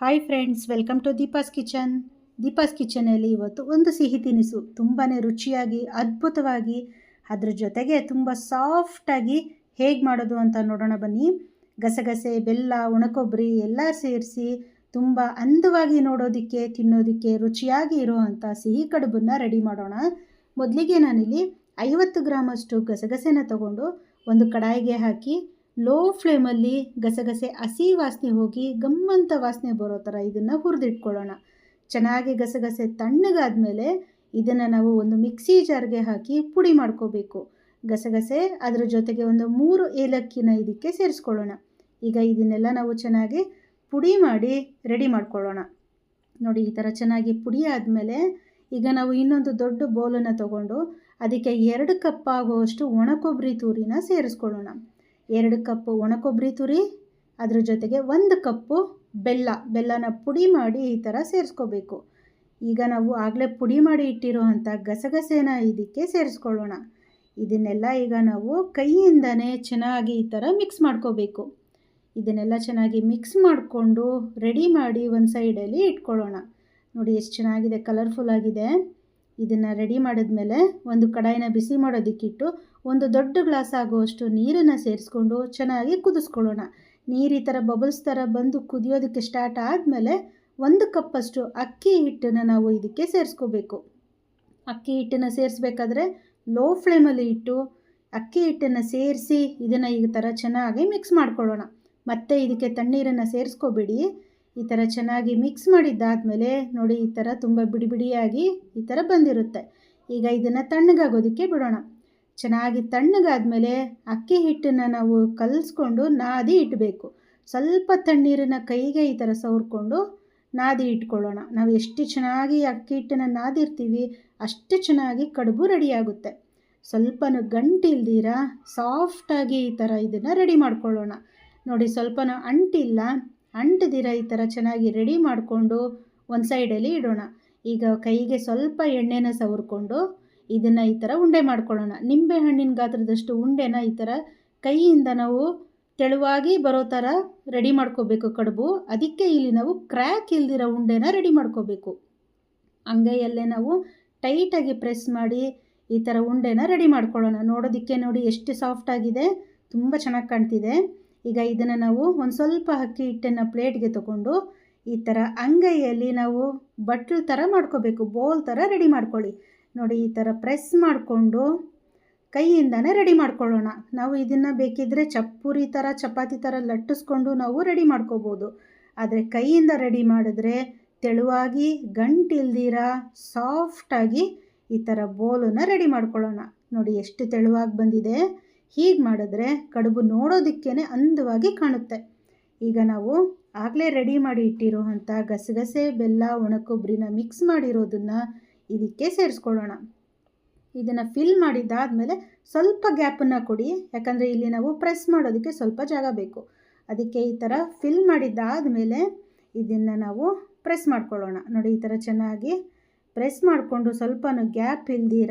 Hi friends welcome to Deepa's kitchen Deepa's ಕಿಚನಲ್ಲಿ ಇವತ್ತು ಒಂದು ಸಿಹಿ ತಿನಿಸು ತುಂಬಾ ರುಚಿಯಾಗಿ, ಅದ್ಭುತವಾಗಿ, ಅದ್ರ ಜೊತೆಗೆ ತುಂಬ ಸಾಫ್ಟಾಗಿ ಹೇಗೆ ಮಾಡೋದು ಅಂತ ನೋಡೋಣ ಬನ್ನಿ. ಗಸಗಸೆ, ಬೆಲ್ಲ, ಒಣಕೊಬ್ಬರಿ ಎಲ್ಲ ಸೇರಿಸಿ ತುಂಬ ಅಂದವಾಗಿ ನೋಡೋದಕ್ಕೆ, ತಿನ್ನೋದಕ್ಕೆ ರುಚಿಯಾಗಿ ಇರುವಂಥ ಸಿಹಿ ಕಡುಬನ್ನು ರೆಡಿ ಮಾಡೋಣ. ಮೊದಲಿಗೆ ನಾನಿಲ್ಲಿ ಐವತ್ತು ಗ್ರಾಮಷ್ಟು ಗಸಗಸೆನ ತಗೊಂಡು ಒಂದು ಕಡಾಯಿಗೆ ಹಾಕಿ ಲೋ ಫ್ಲೇಮಲ್ಲಿ ಗಸಗಸೆ ಹಸಿ ವಾಸನೆ ಹೋಗಿ ಗಮ್ಮಂತ ವಾಸನೆ ಬರೋ ಥರ ಇದನ್ನು ಹುರಿದಿಟ್ಕೊಳ್ಳೋಣ. ಚೆನ್ನಾಗಿ ಗಸಗಸೆ ತಣ್ಣಗಾದ್ಮೇಲೆ ಇದನ್ನು ನಾವು ಒಂದು ಮಿಕ್ಸಿ ಜಾರ್ಗೆ ಹಾಕಿ ಪುಡಿ ಮಾಡ್ಕೋಬೇಕು. ಗಸಗಸೆ ಅದರ ಜೊತೆಗೆ ಒಂದು ಮೂರು ಏಲಕ್ಕಿನ ಇದಕ್ಕೆ ಸೇರಿಸ್ಕೊಳ್ಳೋಣ. ಈಗ ಇದನ್ನೆಲ್ಲ ನಾವು ಚೆನ್ನಾಗಿ ಪುಡಿ ಮಾಡಿ ರೆಡಿ ಮಾಡ್ಕೊಳ್ಳೋಣ. ನೋಡಿ, ಈ ಥರ ಚೆನ್ನಾಗಿ ಪುಡಿ ಆದಮೇಲೆ ಈಗ ನಾವು ಇನ್ನೊಂದು ದೊಡ್ಡ ಬೌಲನ್ನು ತಗೊಂಡು ಅದಕ್ಕೆ ಎರಡು ಕಪ್ ಆಗುವಷ್ಟು ಒಣ ಕೊಬ್ಬರಿ ತೂರಿನ ಸೇರಿಸ್ಕೊಳ್ಳೋಣ. ಎರಡು ಕಪ್ಪು ಒಣ ಕೊಬ್ಬರಿ ತುರಿ, ಅದ್ರ ಜೊತೆಗೆ ಒಂದು ಕಪ್ಪು ಬೆಲ್ಲ. ಬೆಲ್ಲನ ಪುಡಿ ಮಾಡಿ ಈ ಥರ ಸೇರಿಸ್ಕೋಬೇಕು. ಈಗ ನಾವು ಆಗಲೇ ಪುಡಿ ಮಾಡಿ ಇಟ್ಟಿರೋ ಅಂಥ ಗಸಗಸೆನ ಇದಕ್ಕೆ ಸೇರಿಸ್ಕೊಳ್ಳೋಣ. ಇದನ್ನೆಲ್ಲ ಈಗ ನಾವು ಕೈಯಿಂದನೇ ಚೆನ್ನಾಗಿ ಈ ಥರ ಮಿಕ್ಸ್ ಮಾಡ್ಕೋಬೇಕು. ಇದನ್ನೆಲ್ಲ ಚೆನ್ನಾಗಿ ಮಿಕ್ಸ್ ಮಾಡಿಕೊಂಡು ರೆಡಿ ಮಾಡಿ ಒಂದು ಸೈಡಲ್ಲಿ ಇಟ್ಕೊಳ್ಳೋಣ. ನೋಡಿ, ಎಷ್ಟು ಚೆನ್ನಾಗಿದೆ, ಕಲರ್ಫುಲ್ ಆಗಿದೆ. ಇದನ್ನು ರೆಡಿ ಮಾಡಿದ್ಮೇಲೆ ಒಂದು ಕಡಾಯಿನ ಬಿಸಿ ಮಾಡೋದಕ್ಕಿಟ್ಟು ಒಂದು ದೊಡ್ಡ ಗ್ಲಾಸ್ ಆಗುವಷ್ಟು ನೀರನ್ನು ಸೇರಿಸ್ಕೊಂಡು ಚೆನ್ನಾಗಿ ಕುದಿಸ್ಕೊಳ್ಳೋಣ. ನೀರು ಈ ಥರ ಬಬಲ್ಸ್ ಥರ ಬಂದು ಕುದಿಯೋದಕ್ಕೆ ಸ್ಟಾರ್ಟ್ ಆದಮೇಲೆ ಒಂದು ಕಪ್ಪಷ್ಟು ಅಕ್ಕಿ ಹಿಟ್ಟನ್ನು ನಾವು ಇದಕ್ಕೆ ಸೇರಿಸ್ಕೋಬೇಕು. ಅಕ್ಕಿ ಹಿಟ್ಟನ್ನು ಸೇರಿಸ್ಬೇಕಾದ್ರೆ ಲೋ ಫ್ಲೇಮಲ್ಲಿ ಇಟ್ಟು ಅಕ್ಕಿ ಹಿಟ್ಟನ್ನು ಸೇರಿಸಿ ಇದನ್ನು ಈ ಥರ ಚೆನ್ನಾಗಿ ಮಿಕ್ಸ್ ಮಾಡ್ಕೊಳ್ಳೋಣ. ಮತ್ತು ಇದಕ್ಕೆ ತಣ್ಣೀರನ್ನು ಸೇರಿಸ್ಕೋಬೇಡಿ. ಈ ಥರ ಚೆನ್ನಾಗಿ ಮಿಕ್ಸ್ ಮಾಡಿದ್ದಾದಮೇಲೆ ನೋಡಿ ಈ ಥರ ತುಂಬ ಬಿಡಿ ಬಿಡಿಯಾಗಿ ಈ ಥರ ಬಂದಿರುತ್ತೆ. ಈಗ ಇದನ್ನು ತಣ್ಣಗಾಗೋದಕ್ಕೆ ಬಿಡೋಣ. ಚೆನ್ನಾಗಿ ತಣ್ಣಗಾದ್ಮೇಲೆ ಅಕ್ಕಿ ಹಿಟ್ಟನ್ನು ನಾವು ಕಲಿಸ್ಕೊಂಡು ನಾದಿ ಇಡಬೇಕು. ಸ್ವಲ್ಪ ತಣ್ಣೀರನ್ನು ಕೈಗೆ ಈ ಥರ ಸವರ್ಕೊಂಡು ನಾದಿ ಇಟ್ಕೊಳ್ಳೋಣ. ನಾವು ಎಷ್ಟು ಚೆನ್ನಾಗಿ ಅಕ್ಕಿ ಹಿಟ್ಟನ್ನು ನಾದಿರ್ತೀವಿ ಅಷ್ಟು ಚೆನ್ನಾಗಿ ಕಡುಬು ರೆಡಿಯಾಗುತ್ತೆ. ಸ್ವಲ್ಪನೂ ಗಂಟಿಲ್ದಿರ ಸಾಫ್ಟಾಗಿ ಈ ಥರ ಇದನ್ನು ರೆಡಿ ಮಾಡ್ಕೊಳ್ಳೋಣ. ನೋಡಿ ಸ್ವಲ್ಪನೂ ಅಂಟಿಲ್ಲ. ಅಂಟದಿರ ಈ ಥರ ಚೆನ್ನಾಗಿ ರೆಡಿ ಮಾಡಿಕೊಂಡು ಒಂದು ಸೈಡಲ್ಲಿ ಇಡೋಣ. ಈಗ ಕೈಗೆ ಸ್ವಲ್ಪ ಎಣ್ಣೆನ ಸವರ್ಕೊಂಡು ಇದನ್ನು ಈ ಥರ ಉಂಡೆ ಮಾಡ್ಕೊಳ್ಳೋಣ. ನಿಂಬೆ ಹಣ್ಣಿನ ಗಾತ್ರದಷ್ಟು ಉಂಡೆನ ಈ ಥರ ಕೈಯಿಂದ ನಾವು ತೆಳುವಾಗಿ ಬರೋ ಥರ ರೆಡಿ ಮಾಡ್ಕೋಬೇಕು ಕಡುಬು. ಅದಕ್ಕೆ ಇಲ್ಲಿ ನಾವು ಕ್ರ್ಯಾಕ್ ಇಲ್ದಿರೋ ಉಂಡೆನ ರೆಡಿ ಮಾಡ್ಕೋಬೇಕು. ಅಂಗೈಯಲ್ಲೇ ನಾವು ಟೈಟಾಗಿ ಪ್ರೆಸ್ ಮಾಡಿ ಈ ಥರ ಉಂಡೆನ ರೆಡಿ ಮಾಡ್ಕೊಳ್ಳೋಣ. ನೋಡೋದಕ್ಕೆ ನೋಡಿ ಎಷ್ಟು ಸಾಫ್ಟ್ ಆಗಿದೆ. ತುಂಬ ಚೆನ್ನಾಗಿ ಕಾಣ್ತಿದೆ. ಈಗ ಇದನ್ನು ನಾವು ಒಂದು ಸ್ವಲ್ಪ ಅಕ್ಕಿ ಹಿಟ್ಟನ್ನು ಪ್ಲೇಟ್ಗೆ ತಗೊಂಡು ಈ ಥರ ಅಂಗೈಯಲ್ಲಿ ನಾವು ಬಟ್ಲು ಥರ ಮಾಡ್ಕೋಬೇಕು ಬೋಲ್ ಥರ ರೆಡಿ ಮಾಡ್ಕೊಳ್ಳಿ. ನೋಡಿ ಈ ಥರ ಪ್ರೆಸ್ ಮಾಡಿಕೊಂಡು ಕೈಯಿಂದನೇ ರೆಡಿ ಮಾಡ್ಕೊಳ್ಳೋಣ. ನಾವು ಇದನ್ನು ಬೇಕಿದ್ದರೆ ಚಪ್ಪುರಿ ಥರ ಚಪಾತಿ ಥರ ಲಟ್ಟಿಸ್ಕೊಂಡು ನಾವು ರೆಡಿ ಮಾಡ್ಕೋಬೋದು. ಆದರೆ ಕೈಯಿಂದ ರೆಡಿ ಮಾಡಿದ್ರೆ ತೆಳುವಾಗಿ ಗಂಟಿಲ್ದಿರ ಸಾಫ್ಟಾಗಿ ಈ ಥರ ಬೋಲನ್ನು ರೆಡಿ ಮಾಡ್ಕೊಳ್ಳೋಣ. ನೋಡಿ ಎಷ್ಟು ತೆಳುವಾಗಿ ಬಂದಿದೆ. ಹೀಗೆ ಮಾಡಿದ್ರೆ ಕಡುಬು ನೋಡೋದಕ್ಕೇ ಅಂದವಾಗಿ ಕಾಣುತ್ತೆ. ಈಗ ನಾವು ಆಗಲೇ ರೆಡಿ ಮಾಡಿ ಇಟ್ಟಿರುವಂಥ ಗಸಗಸೆ, ಬೆಲ್ಲ ಒಣಕೊಬ್ಬರಿನ ಮಿಕ್ಸ್ ಮಾಡಿರೋದನ್ನು ಇದಕ್ಕೆ ಸೇರಿಸ್ಕೊಳ್ಳೋಣ. ಇದನ್ನು ಫಿಲ್ ಮಾಡಿದ್ದಾದಮೇಲೆ ಸ್ವಲ್ಪ ಗ್ಯಾಪನ್ನು ಕೊಡಿ. ಯಾಕಂದರೆ ಇಲ್ಲಿ ನಾವು ಪ್ರೆಸ್ ಮಾಡೋದಕ್ಕೆ ಸ್ವಲ್ಪ ಜಾಗ ಬೇಕು. ಅದಕ್ಕೆ ಈ ಥರ ಫಿಲ್ ಮಾಡಿದ್ದಾದಮೇಲೆ ಇದನ್ನು ನಾವು ಪ್ರೆಸ್ ಮಾಡ್ಕೊಳ್ಳೋಣ. ನೋಡಿ ಈ ಥರ ಚೆನ್ನಾಗಿ ಪ್ರೆಸ್ ಮಾಡಿಕೊಂಡು ಸ್ವಲ್ಪನೂ ಗ್ಯಾಪ್ ಇಲ್ದಿರ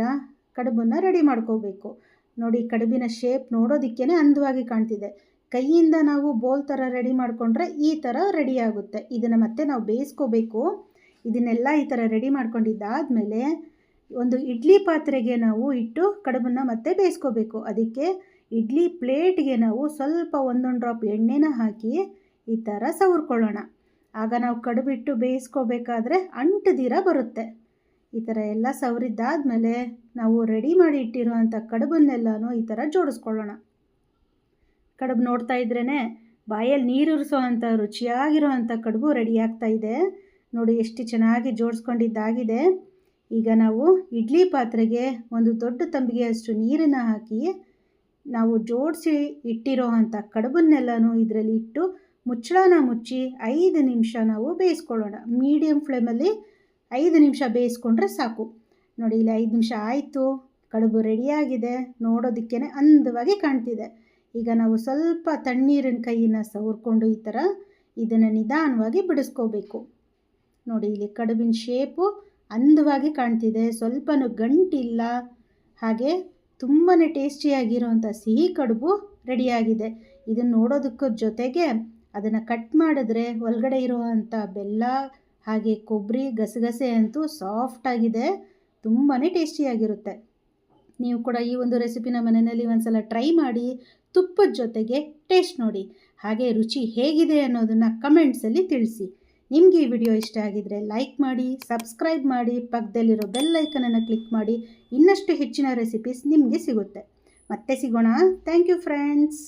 ಕಡುಬನ್ನು ರೆಡಿ ಮಾಡ್ಕೋಬೇಕು. ನೋಡಿ ಕಡುಬಿನ ಶೇಪ್ ನೋಡೋದಕ್ಕೇ ಅಂದವಾಗಿ ಕಾಣ್ತಿದೆ. ಕೈಯಿಂದ ನಾವು ಬೋಲ್ ಥರ ರೆಡಿ ಮಾಡಿಕೊಂಡ್ರೆ ಈ ಥರ ರೆಡಿ ಆಗುತ್ತೆ. ಇದನ್ನು ಮತ್ತೆ ನಾವು ಬೇಯಿಸ್ಕೋಬೇಕು. ಇದನ್ನೆಲ್ಲ ಈ ಥರ ರೆಡಿ ಮಾಡ್ಕೊಂಡಿದ್ದಾದಮೇಲೆ ಒಂದು ಇಡ್ಲಿ ಪಾತ್ರೆಗೆ ನಾವು ಇಟ್ಟು ಕಡುಬನ್ನು ಮತ್ತೆ ಬೇಯಿಸ್ಕೋಬೇಕು. ಅದಕ್ಕೆ ಇಡ್ಲಿ ಪ್ಲೇಟ್ಗೆ ನಾವು ಸ್ವಲ್ಪ ಒಂದೊಂದು ಡ್ರಾಪ್ ಎಣ್ಣೆನ ಹಾಕಿ ಈ ಥರ ಸವರ್ಕೊಳ್ಳೋಣ. ಆಗ ನಾವು ಕಡುಬಿಟ್ಟು ಬೇಯಿಸ್ಕೋಬೇಕಾದ್ರೆ ಅಂಟದಿರ ಬರುತ್ತೆ. ಈ ಥರ ಎಲ್ಲ ಸವರಿದ್ದಾದಮೇಲೆ ನಾವು ರೆಡಿ ಮಾಡಿ ಇಟ್ಟಿರುವಂಥ ಕಡುಬನ್ನೆಲ್ಲನೂ ಈ ಥರ ಜೋಡಿಸ್ಕೊಳ್ಳೋಣ. ಕಡುಬು ನೋಡ್ತಾ ಇದ್ರೇ ಬಾಯಲ್ಲಿ ನೀರುರಿಸೋ ಅಂಥ ರುಚಿಯಾಗಿರುವಂಥ ಕಡುಬು ರೆಡಿ ಆಗ್ತಾ ಇದೆ. ನೋಡಿ ಎಷ್ಟು ಚೆನ್ನಾಗಿ ಜೋಡಿಸ್ಕೊಂಡಿದ್ದಾಗಿದೆ. ಈಗ ನಾವು ಇಡ್ಲಿ ಪಾತ್ರೆಗೆ ಒಂದು ದೊಡ್ಡ ತಂಬಿಗೆಯಷ್ಟು ನೀರನ್ನು ಹಾಕಿ ನಾವು ಜೋಡಿಸಿ ಇಟ್ಟಿರೋ ಅಂಥ ಕಡುಬನ್ನೆಲ್ಲನೂ ಇದರಲ್ಲಿ ಇಟ್ಟು ಮುಚ್ಚಳನ ಮುಚ್ಚಿ ಐದು ನಿಮಿಷ ನಾವು ಬೇಯಿಸ್ಕೊಳ್ಳೋಣ. ಮೀಡಿಯಮ್ ಫ್ಲೇಮಲ್ಲಿ ಐದು ನಿಮಿಷ ಬೇಯಿಸ್ಕೊಂಡ್ರೆ ಸಾಕು. ನೋಡಿ, ಇಲ್ಲಿ ಐದು ನಿಮಿಷ ಆಯಿತು. ಕಡುಬು ರೆಡಿಯಾಗಿದೆ. ನೋಡೋದಕ್ಕೇ ಅಂದವಾಗಿ ಕಾಣ್ತಿದೆ. ಈಗ ನಾವು ಸ್ವಲ್ಪ ತಣ್ಣೀರಿನ ಕೈಯನ್ನು ಸವರ್ಕೊಂಡು ಈ ಥರ ಇದನ್ನು ನಿಧಾನವಾಗಿ ಬಿಡಿಸ್ಕೋಬೇಕು. ನೋಡಿ, ಇಲ್ಲಿ ಕಡುಬಿನ ಶೇಪು ಅಂದವಾಗಿ ಕಾಣ್ತಿದೆ. ಸ್ವಲ್ಪನೂ ಗಂಟಿಲ್ಲ. ಹಾಗೆ ತುಂಬಾ ಟೇಸ್ಟಿಯಾಗಿರುವಂಥ ಸಿಹಿ ಕಡುಬು ರೆಡಿಯಾಗಿದೆ. ಇದನ್ನು ನೋಡೋದಕ್ಕ ಜೊತೆಗೆ ಅದನ್ನು ಕಟ್ ಮಾಡಿದ್ರೆ ಒಳಗಡೆ ಇರುವಂಥ ಬೆಲ್ಲ ಹಾಗೆ ಕೊಬ್ಬರಿ ಗಸಗಸೆ ಅಂತೂ ಸಾಫ್ಟಾಗಿದೆ ತುಂಬಾ ಟೇಸ್ಟಿಯಾಗಿರುತ್ತೆ ನೀವು ಕೂಡ ಈ ಒಂದು ರೆಸಿಪಿನ ಮನೆಯಲ್ಲಿ ಒಂದ್ಸಲ ಟ್ರೈ ಮಾಡಿ, ತುಪ್ಪದ ಜೊತೆಗೆ ಟೇಸ್ಟ್ ನೋಡಿ. ಹಾಗೆ ರುಚಿ ಹೇಗಿದೆ ಅನ್ನೋದನ್ನು ಕಮೆಂಟ್ಸಲ್ಲಿ ತಿಳಿಸಿ. ನಿಮಗೆ ಈ ವಿಡಿಯೋ ಇಷ್ಟ ಆಗಿದರೆ ಲೈಕ್ ಮಾಡಿ ಸಬ್ಸ್ಕ್ರೈಬ್ ಮಾಡಿ, ಪಕ್ಕದಲ್ಲಿರೋ ಬೆಲ್ ಐಕನನ್ನು ಕ್ಲಿಕ್ ಮಾಡಿ, ಇನ್ನಷ್ಟು ಹೆಚ್ಚಿನ ರೆಸಿಪೀಸ್ ನಿಮಗೆ ಸಿಗುತ್ತೆ. ಮತ್ತೆ ಸಿಗೋಣ. Thank you friends